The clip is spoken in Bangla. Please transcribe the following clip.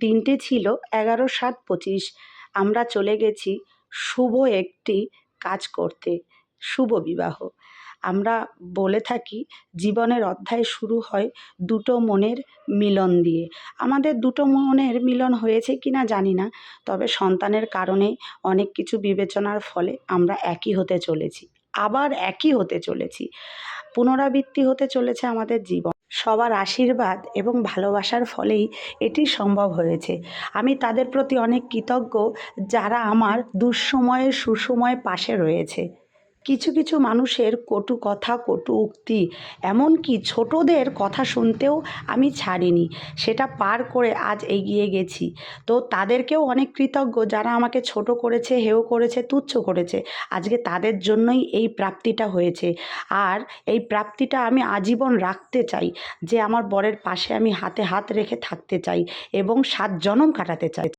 দিনটি ছিল এগারো সাত পঁচিশ। আমরা চলে গেছি শুভ একটি কাজ করতে, শুভ বিবাহ। আমরা বলে থাকি, জীবনের অধ্যায় শুরু হয় দুটো মনের মিলন দিয়ে। আমাদের দুটো মনের মিলন হয়েছে কি না জানি না, তবে সন্তানের কারণে অনেক কিছু বিবেচনার ফলে আমরা একই হতে চলেছি, আবার একই হতে চলেছি। পুনরাবৃত্তি হতে চলেছে আমাদের জীবন। সবার আশীর্বাদ এবং ভালোবাসার ফলেই এটি সম্ভব হয়েছে। আমি তাদের প্রতি অনেক কৃতজ্ঞ যারা আমার দুঃসময়ে, সুসময়ে পাশে রয়েছে। কিছু কিছু মানুষের কটু কথা, কটু উক্তি, এমনকি ছোটদের কথা শুনতেও আমি ছাড়িনি। সেটা পার করে আজ এগিয়ে গেছি। তো তাদেরকেও অনেক কৃতজ্ঞ যারা আমাকে ছোট করেছে, হেও করেছে, তুচ্ছ করেছে। আজকে তাদের জন্যই এই প্রাপ্তিটা হয়েছে। আর এই প্রাপ্তিটা আমি আজীবন রাখতে চাই, যে আমার বরের পাশে আমি হাতে হাত রেখে থাকতে চাই এবং সাত জনম কাটাতে চাই।